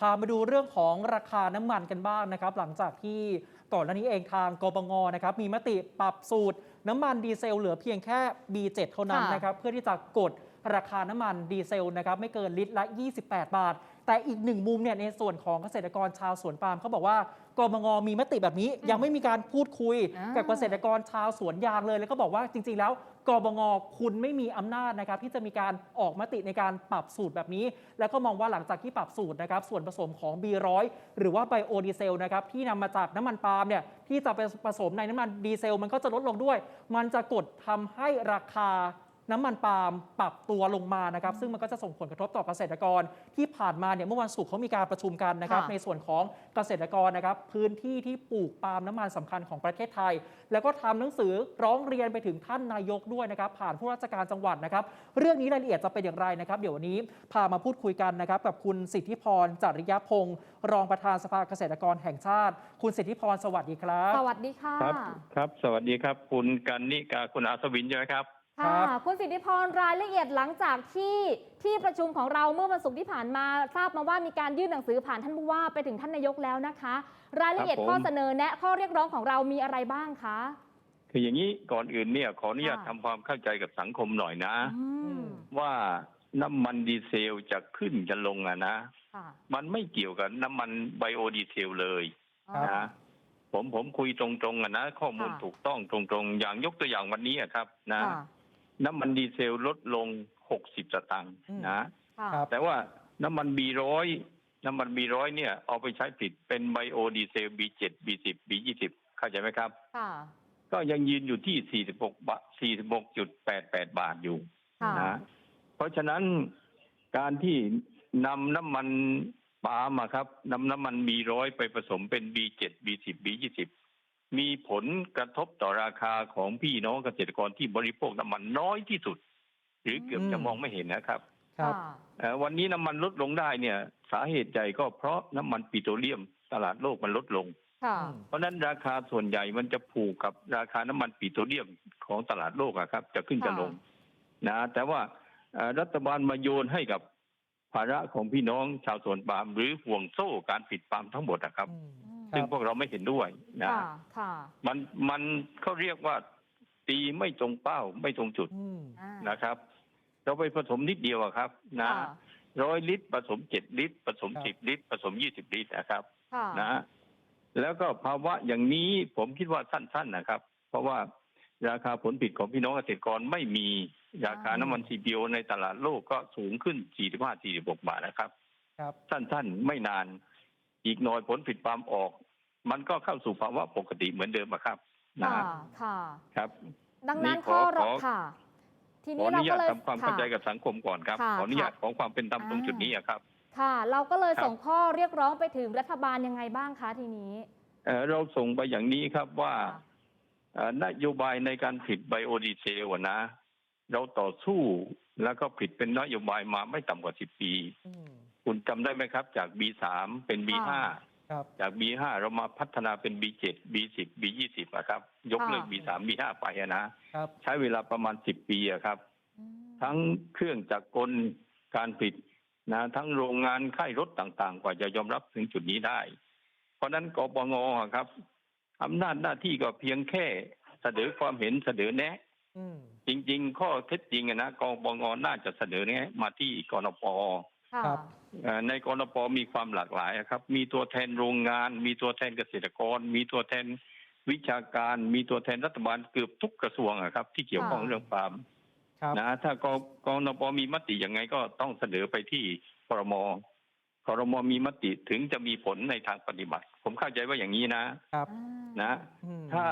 พามาดูเรื่องของราคาน้ำมันกันบ้างนะครับ หลังจากที่ก่อนหน้านี้เองทางกปงนะครับมีมติปรับสูตรน้ำมันดีเซลเหลือเพียงแค่ B7 เท่านั้นค่ะนะครับเพื่อที่จะกดราคาน้ำมันดีเซลนะครับไม่เกินลิตรละ 28 บาท แต่อีกหนึ่งมุมเนี่ยในส่วนของเกษตรกรชาวสวนปาล์มเขาบอกว่า กมงมีมติแบบนี้ ยังไม่มีการพูดคุยอ่ากักับเกษตรกรชาวสวนยางเลย แล้วก็บอกว่าจริง ๆ แล้วกบงคุณไม่มีอำนาจนะครับที่จะมีการออกมติในการปรับสูตรแบบนี้ แล้วก็มองว่าหลังจากที่ปรับสูตรนะครับส่วนผสมของ B100 หรือว่าไบโอดีเซลนะครับที่นำมาจากน้ำมันปาล์มเนี่ยที่จะไปผสมในน้ำมันดีเซล มันก็จะลดลงด้วย มันจะกดทำให้ราคา น้ำมันปาล์มปรับตัวลงมานะครับ ซึ่งมันก็จะส่งผลกระทบต่อเกษตรกร ที่ผ่านมาเนี่ยเมื่อวันศุกร์เขามีการประชุมกันนะครับ ค่ะในส่วนของเกษตรกรนะครับ พื้นที่ที่ปลูกปาล์มน้ำมันสำคัญของประเทศไทย แล้วก็ทำหนังสือร้องเรียนไปถึงท่านนายกด้วยนะครับ ผ่านผู้ราชการจังหวัดนะครับ เรื่องนี้รายละเอียดจะเป็นอย่างไรนะครับ เดี๋ยววันนี้พามาพูดคุยกันนะครับ กับคุณสิทธิพรจริยพงศ์รองประธานสภาเกษตรกรแห่งชาติ คุณสิทธิพรสวัสดีครับ สวัสดีค่ะ ครับ ครับ สวัสดีครับ คุณกันนิกาคุณอาสวินใช่ไหมครับ ค่ะครับคุณสิทธิพรรายละเอียดหลังจากที่ที่ประชุมของเราเมื่อวันศุกร์ที่ผ่านมาทราบมาว่ามีการยื่นหนังสือผ่านท่านผู้ว่าไปถึงท่านนายกแล้วนะคะ รายละเอียดครับผมข้อเสนอแนะข้อเรียกร้องของเรามีอะไรบ้างคะคืออย่างนี้ก่อนอื่นเนี่ยขออนุญาตค่ะทำความเข้าใจกับสังคมหน่อยนะอืมว่าน้ำมันดีเซลจะขึ้นจะลงอะนะค่ะมันไม่เกี่ยวกับน้ำมันไบโอดีเซลเลยครับนะผมผมคุยตรงๆอะนะ ข้อมูลค่ะถูกต้องตรงๆ อย่างยกตัวอย่างวันนี้อะครับนะค่ะ น้ำมันดีเซลลดลง 60 สตางค์อืมนะค่ะครับ แต่ว่าน้ำมันบีร้อยน้ำมันบีร้อยเนี่ย เอาไปใช้ผลิตเป็นไบโอดีเซล B7 B10 B20 เข้าใจไหมครับ ค่ะ ก็ยังยืนอยู่ที่ 46 บาท 46.88 บาทอยู่ค่ะ นะ เพราะฉะนั้นการที่นำน้ำมันปาล์มอะครับนำน้ำมันบีร้อยไปผสมเป็น B7 B10 B20 มีผลกระทบต่อราคาของพี่น้องเกษตรกรที่บริโภคน้ำมันน้อยที่สุด หรือเกือบอืมจะมองไม่เห็นนะครับครับค่ะเอ่อวันนี้น้ำมันลดลงได้เนี่ย สาเหตุใหญ่ก็เพราะน้ำมันปิโตรเลียมตลาดโลกมันลดลงค่ะเพราะฉะนั้นราคาส่วนใหญ่มันจะผูกกับราคาน้ำมันปิโตรเลียมของตลาดโลกอะครับ จะขึ้นจะลง นะ แต่ว่าเอ่อรัฐบาลมาโยนให้กับภาระของพี่น้องชาวสวนปาล์มหรือห่วงโซ่การปิดปาล์มทั้งหมดนะครับอืมค ซึ่รังบพวกเราไม่เห็นด้วยนะค่ะค่ะมันมันเขาเรียกว่าตีไม่ตรงเป้าไม่ตรงจุดอืมอ่านะครับ เราไปผสมนิดเดียวอะครับนะค่ะร้อยลิตรผสมเจ็ดลิตรผสมครับสิบลิตรผสมยี่สิบลิตรนะครับค่ะนะฮะแล้วก็ภาวะอย่างนี้ผมคิดว่าสั้น ๆนะครับ เพราะว่าราคาผลผลิตของพี่น้องเกษตรกรไม่มีราคาน้ำมัน CPO ในตลาดโลกก็สูงขึ้น 45-46 บาทนะครับ ครับ สั้น ๆ ไม่นาน อีกหน่อยผลผลิตปาล์มออก มันก็เข้าสู่ภาวะปกติเหมือนเดิมอะครับนะค่ะฮะค่ะครับ ดังนั้นนี่ขข้ออเราขอค่ะทีขอนี้อเรานุญาก็ตเลยทำความเข้าใจค่ะกับสังคมก่อนครับค่ะขออนุญาตค่ะของความเป็นธรรมตรงจุดนี้อะครับ ค่ะ เราก็เลยครับส่งข้อเรียกร้องไปถึงรัฐบาลยังไงบ้างคะทีนี้เอ่อเราส่งไปอย่างนี้ครับว่าค่ะเอ่อนโยบายในการผลิตไบโอดีเซลอะนะ เราต่อสู้แล้วก็ผลิตเป็นนโยบายมาไม่ต่ำกว่า10ปีอืมคุณจำได้ไหมครับ จาก B3 เป็น B5 ค่ะครับ จาก B5 เรามาพัฒนาเป็น B7 B10 B20 อะครับ ยกเลิกค่ะ B3 B5 ไปอะนะครับใช้เวลาประมาณ 10 ปีอะครับอืมทั้งเครื่องจักรกลการผลิตนะทั้งโรงงานค่ายรถต่างๆ กว่าจะยอมรับถึงจุดนี้ได้ เพราะฉะนั้นกปงอะครับอำนาจหน้าที่ก็เพียงแค่เสนอความเห็นเสนอแนะอืมจริง ๆ ข้อเท็จจริงอะนะกปงน่าจะเสนอแนะมาที่กนป ค่ะครับ เอ่อในกนปมีความหลากหลายอะครับ มีตัวแทนโรงงาน มีตัวแทนเกษตรกร มีตัวแทนวิชาการ มีตัวแทนรัฐบาลเกือบทุกกระทรวงอะครับ ที่เกี่ยวข้องค่ะ เรื่องปาล์มครับ นะถ้ากกนปมีมติยังไงก็ต้องเสนอไปที่ครมครมมีมติถึงจะมีผลในทางปฏิบัติ ผมเข้าใจว่าอย่างนี้นะ ครับอ่านะอืมถ้า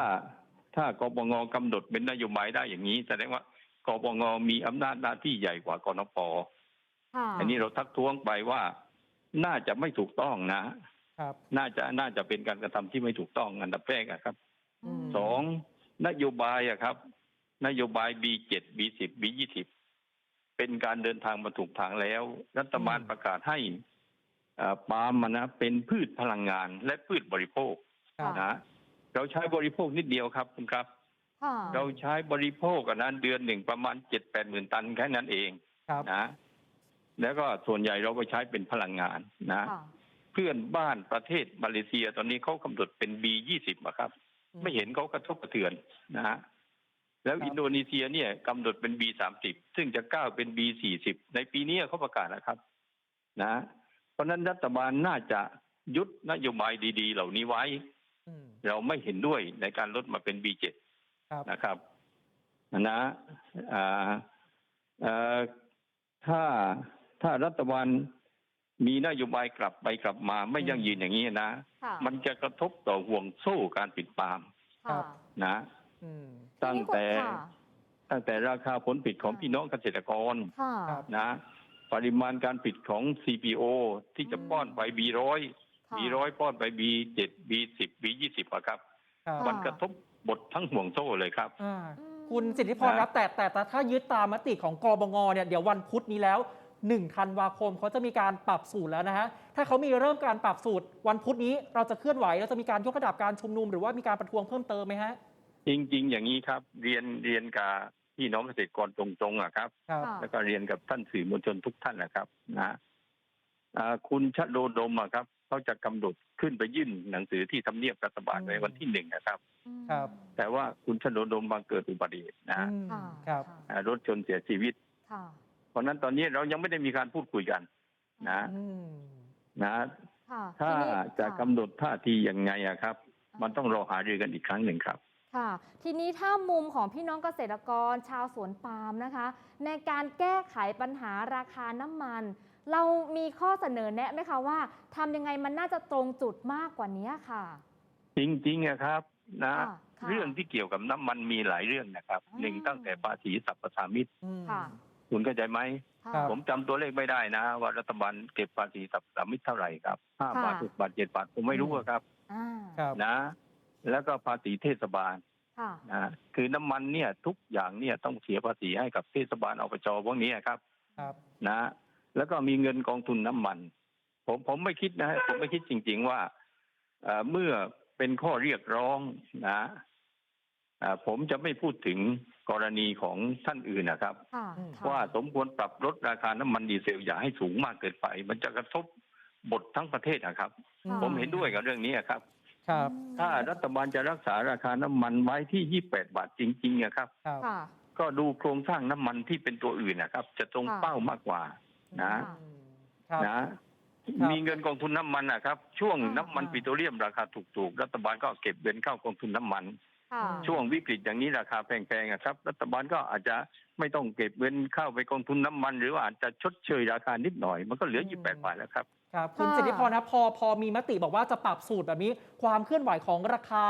ถ้ากปงกำหนดเป็นนโยบายได้อย่างนี้ แสดงว่ากปงมีอำนาจหน้าที่ใหญ่กว่ากนปค่ะ อันนี้เราทักท้วงไปว่าน่าจะไม่ถูกต้องนะครับ น่าจะน่าจะเป็นการกระทำที่ไม่ถูกต้องอันดับแรกอะครับอืมสองนโยบายอะครับ นโยบาย B7 B10 B20 เป็นการเดินทางมาถูกทางแล้ว รัฐบาลประกาศให้อ่าปาล์มอะนะเป็นพืชพลังงานและพืชบริโภคครับนะเราใช้บริโภคนิดเดียวครับคุณครับค่ะเราใช้บริโภคกันนั้นเดือนหนึ่งประมาณเจ็ดแปดหมื่นตันแค่นั้นเองครับนะ แล้วก็ส่วนใหญ่เราก็ใช้เป็นพลังงานนะค่ะเพื่อนบ้านประเทศมาเลเซียตอนนี้เขากำหนดเป็น B20 อะครับ ไม่เห็นเขากระทบกระเทือนนะฮะแล้วครับอินโดนีเซียเนี่ยกำหนดเป็น B30 ซึ่งจะก้าวเป็น B40 ในปีนี้เขาประกาศนะครับ นะ เพราะฉะนั้นรัฐบาลน่าจะยุดนโยบายดี ๆ เหล่านี้ไว้อืมเราไม่เห็นด้วยในการลดมาเป็น B7 ครับนะครับนะอ่าเอ่อถ้า ถ้ารัฐบาลมีนโยบายกลับไปกลับมาไม่ยั่งยืนอย่างนี้นะ ค่ะมันจะกระทบต่อห่วงโซ่การปิดปาล์มค่ะนะ อืม ตั้งแต่ค่ะ ตั้งแต่ราคาผลผลิตของค่ะ พี่น้องเกษตรกรค่ะ ครับ นะ ปริมาณการผลิตของ CPO ที่จะอืม ป้อนไป B100 ค่ะ B100 ป้อนไป B7 B10 B20 อะครับ ครับมันกระทบบททั้งห่วงโซ่เลยครับ อ่าอืมคุณสิทธิพรครับแต่แต่แต่ถ้ายึดตามมติของกบงเนี่ยเดี๋ยววันพุธนี้แล้ว 1ธันวาคมเขาจะมีการปรับสูตรแล้วนะฮะ ถ้าเขามีเริ่มการปรับสูตร วันพุธนี้เราจะเคลื่อนไหวเราจะมีการยกระดับการชุมนุมหรือว่ามีการประท้วงเพิ่มเติมไหมฮะ จริง ๆ อย่างนี้ครับ เรียนเรียนกับพี่น้องเกษตรกรตรงๆอะครับครับค่ะแล้วก็เรียนกับท่านสื่อมวลชนทุกท่านนะครับนะอ่าคุณชโดดมอะครับเขาจะกำหนดขึ้นไปยื่นหนังสือที่ทำเนียบรัฐบาลในวันที่หนึ่งนะครับอืมครับ แต่ว่าคุณชโดดมบังเกิดอุบัติเหตุนะอืมค่ะครับอ่ารถชนเสียชีวิตค่ะ เพราะฉะนั้นตอนนี้เรายังไม่ได้มีการพูดคุยกัน นะอืมนะค่ะถ้าทีนี้จะค่กำหนดท่าทียังไงอะครับ มันต้องรอหารือกันอีกครั้งหนึ่งครับ ค่ะ ทีนี้ถ้ามุมของพี่น้องเกษตรกรชาวสวนปาล์มนะคะ ในการแก้ไขปัญหาราคาน้ำมัน เรามีข้อเสนอแนะไหมคะว่าทำยังไงมันน่าจะตรงจุดมากกว่านี้ค่ะ จริงๆอะครับ นะค่ะค่ะเรื่องที่เกี่ยวกับน้ำมันมีหลายเรื่องนะครับอ่าหนึ่งตั้งแต่ภาษีสรรพสามิตอืม ค่ะคุณเข้าใจไหมค่ะครับ ผมจำตัวเลขไม่ได้นะ ว่ารัฐบาลเก็บภาษีสรรพสามิตเท่าไหร่ครับห้าค่ะบาทหกบาทเจ็ดบาทผมไม่รู้อะครับอ่าครับ นะ แล้วก็ภาษีเทศบาลค่ะนะคือน้ำมันเนี่ยทุกอย่างเนี่ยต้องเสียภาษีให้กับเทศบาลอบจพวกนี้ครับ ครับ นะ แล้วก็มีเงินกองทุนน้ำมัน ผมผมไม่คิดนะฮะผมไม่คิดจริง ๆ ว่าเอ่อเมื่อเป็นข้อเรียกร้องนะเอ่อผมจะไม่พูดถึง กรณีของท่านอื่นนะครับ ค่ะอืมค่ะว่าสมควรปรับลดราคาน้ำมันดีเซลอย่าให้สูงมากเกินไป มันจะกระทบบททั้งประเทศนะครับค่ะผมเห็นด้วยกับเรื่องนี้ครับ ครับอืมถ้ารัฐบาลจะรักษาราคาน้ำมันไว้ที่ 28 บาทจริงๆอะครับ ครับ ค่ะ ก็ดูโครงสร้างน้ำมันที่เป็นตัวอื่นนะครับ จะตรงค่ะ เป้ามากกว่านะค่ะครับ นะ ครับ มีเงินกองทุนน้ำมันนะครับ ช่วงอ่าน้ำมันอ่า ปิโตรเลียมราคาถูกๆ รัฐบาลก็เก็บเงินเข้ากองทุนน้ำมันค่ะ ช่วงวิกฤตอย่างนี้ราคาแพงๆอะครับ รัฐบาลก็อาจจะไม่ต้องเก็บเงินเข้าไปกองทุนน้ำมัน หรือว่าอาจจะชดเชยราคานิดหน่อย มันก็เหลืออืม28 บาทแล้วครับครับคุณค่ะสิทธิพรครับพอพอมีมติบอกว่าจะปรับสูตรแบบนี้ ความเคลื่อนไหวของราคา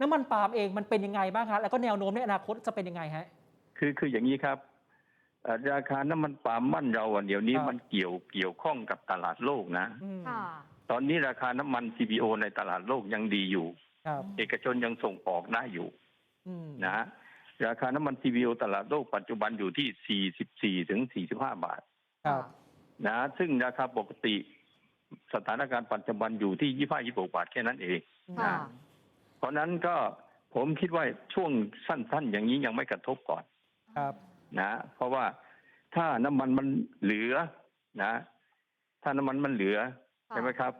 น้ำมันปาล์มเองมันเป็นยังไงบ้างครับแล้วก็แนวโน้มในอนาคตจะเป็นยังไงฮะคือคืออย่างนี้ครับเอ่อราคาน้ำมันปาล์มบ้านเราอะเดี๋ยวนี้ครับมันเกี่ยวเกี่ยวข้องกับตลาดโลกนะอืมค่ะตอนนี้ราคาน้ำมัน CPO ในตลาดโลกยังดีอยู่ครับ เอกชนยังส่งออกได้อยู่อืมนะฮะราคาน้ำมัน CPO ตลาดโลกปัจจุบันอยู่ที่ 44 ถึง 45 บาทครับนะ ซึ่งราคาปกติสถานการณ์ปัจจุบันอยู่ที่ 25 26 บาทแค่นั้นเองค่ะเพราะนั้นก็ผมคิดว่าช่วงสั้นๆ อย่างนี้ยังไม่กระทบก่อนครับ นะ เพราะว่าถ้าน้ำมันมันเหลือนะ ถ้าน้ำมันมันเหลือค่ะใช่ไหมครับ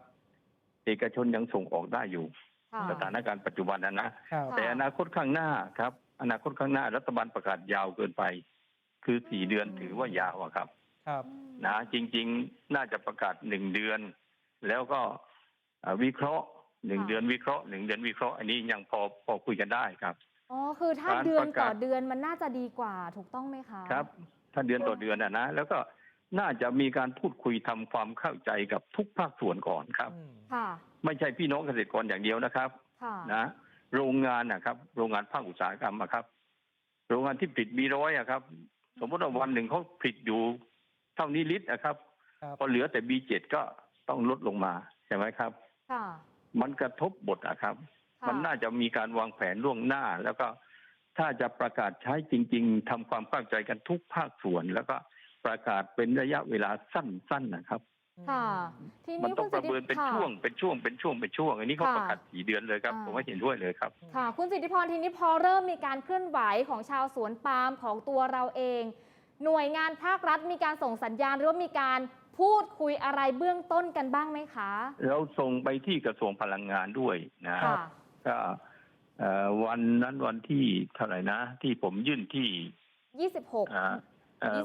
เอกชนยังส่งออกได้อยู่ค่ะ สถานการณ์ปัจจุบันนะนะครับค่ะแต่อนาคตข้างหน้าครับ อนาคตข้างหน้ารัฐบาลประกาศยาวเกินไป คือสี่เดือนถือว่ายาวอะครับ ครับนะจริง ๆ น่าจะประกาศหนึ่งเดือน แล้วก็เอ่อวิเคราะห์หนึ่งค่ะเดือนวิเคราะห์หนึ่งเดือนวิเคราะห์อันนี้ยังพอพอคุยกันได้ครับอ๋อคือถ้าการเดือนประกาศต่อเดือนมันน่าจะดีกว่าถูกต้องไหมคะครับ ถ้าเดือนต่อเดือนอะนะแล้วก็ น่าจะมีการพูดคุยทำความเข้าใจกับทุกภาคส่วนก่อนครับอืมค่ะไม่ใช่พี่น้องเกษตรกรอย่างเดียวนะครับค่ะนะโรงงานนะครับ โรงงานภาคอุตสาหกรรมอะครับ โรงงานที่ผลิตมีร้อยอะครับ สมมติว่าวันหนึ่งเขาผลิตอยู่เท่านี้ลิตรนะครับครับพอเหลือแต่ B7 ก็ต้องลดลงมาใช่ไหมครับค่ะมันกระทบบทอะครับค่ะมันน่าจะมีการวางแผนล่วงหน้า แล้วก็ถ้าจะประกาศใช้จริง ๆทำความเข้าใจกันทุกภาคส่วนแล้วก็ ประกาศเป็นระยะเวลาสั้นๆนะครับค่ะทีมันนี้ต้คุองณปสิระทธิเมินเป็นค่ะช่วงเป็นช่วงเป็นช่วงเป็นช่วง อันนี้เขาค่ะประกาศสี่เดือนเลยครับอ่าผมว่าเห็นด้วยเลยครับ ค่ะ คุณสิทธิพรทีนี้พอเริ่มมีการเคลื่อนไหวของชาวสวนปาล์มของตัวเราเอง หน่วยงานภาครัฐมีการส่งสัญญาณหรือว่ามีการพูดคุยอะไรเบื้องต้นกันบ้างไหมคะ เราส่งไปที่กระทรวงพลังงานด้วยนะค่ะก็เอ่อวันนั้นวันที่เท่าไหร่นะ ที่ผมยื่นที่26อ่าเอ่อ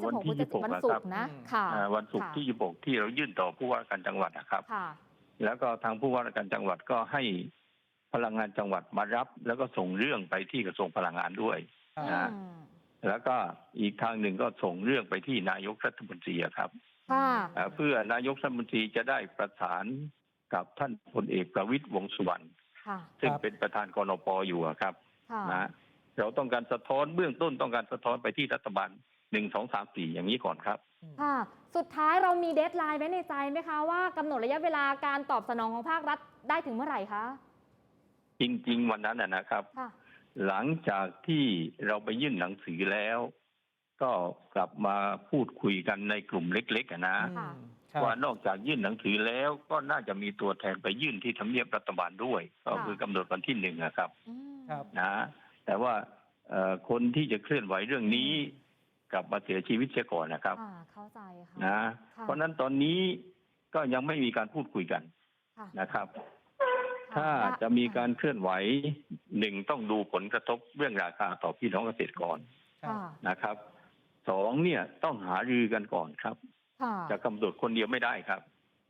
วัน26พฤที่ศจิ26วันนะศุคกรับร์นะอืมค่ะอ่าวันศุกร์ค่ะที่26ที่เรายื่นต่อผู้ว่าการจังหวัดนะครับค่ะแล้วก็ทางผู้ว่าราชการจังหวัดก็ให้พลังงานจังหวัดมารับ แล้วก็ส่งเรื่องไปที่กระทรวงพลังงานด้วยครับนะอืมแล้วก็อีกทางหนึ่งก็ส่งเรื่องไปที่นายกรัฐมนตรีอะครับค่ะอ่าเพื่อนายกรัฐมนตรีจะได้ประสานกับท่านพลเอกประวิตยวงษ์สุวรรณค่ะซึ่งครับเป็นประธานกนปอยู่อะครับค่ะนะเราต้องการสะท้อนเบื้องต้นต้องการสะท้อนไปที่รัฐบาล หนึ่งสองสามสี่อย่างนี้ก่อนครับ ค่ะ สุดท้ายเรามีเดทไลน์ไว้ในใจไหมคะ ว่ากำหนดระยะเวลาการตอบสนองของภาครัฐได้ถึงเมื่อไหร่คะ จริง ๆ วันนั้นนะนะครับ ค่ะ หลังจากที่เราไปยื่นหนังสือแล้ว ก็กลับมาพูดคุยกันในกลุ่มเล็กๆอะนะค่ะครับว่านอกจากยื่นหนังสือแล้วก็น่าจะมีตัวแทนไปยื่นที่ทำเนียบรัฐบาลด้วย ก็ค่ะคือกำหนดวันที่หนึ่งนะครับ อืม ครับ นะแต่ว่าเอ่อคนที่จะเคลื่อนไหวเรื่องนี้ กลับมาเสียชีวิตเสียก่อนนะครับอ่าเข้าใจค่ะนะค่ะเพราะฉะนั้นตอนนี้ก็ยังไม่มีการพูดคุยกันค่ะนะครับค่ถ้าจะมีการเคลื่อนไหวหนึ่งต้องดูผลกระทบเรื่องราคาต่อพี่น้องเกษตรกรครับค่ะนะครับสองเนี่ยต้องหารือกันก่อนครับ ค่ะจะกำหนดคนเดียวไม่ได้ครับ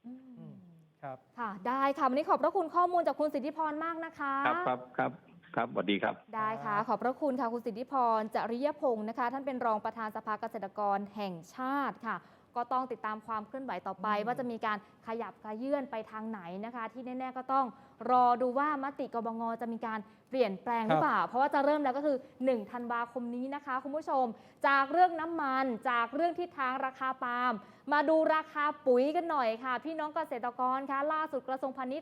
อืมอืมครับ ค่ะ ได้ค่ะวันนี้ขอบพระคุณข้อมูลจากคุณสิทธิพรมากนะคะ ครับครับครับ ครับสวัสดีครับ ได้ค่ะ ขอบพระคุณค่ะ คุณสิทธิพรจริยพงศ์นะคะ ท่านเป็นรองประธานสภาเกษตรกรแห่งชาติค่ะ ก็ต้องติดตามความเคลื่อนไหวต่อไปอืมว่าจะมีการขยับขยื่นไปทางไหนนะคะ ที่แน่ ๆ ก็ต้องรอดูว่ามติกบงจะมีการเปลี่ยนแปลงหรือเปล่า เพราะว่าจะเริ่มแล้วก็คือ1ธันวาคมนี้นะคะ คุณผู้ชม จากเรื่องน้ำมัน จากเรื่องทิศทางราคาปาล์มมาดูราคาปุ๋ยกันหน่อยค่ะ พี่น้องเกษตรกรคะล่าสุดกระทรวงพาณิชย์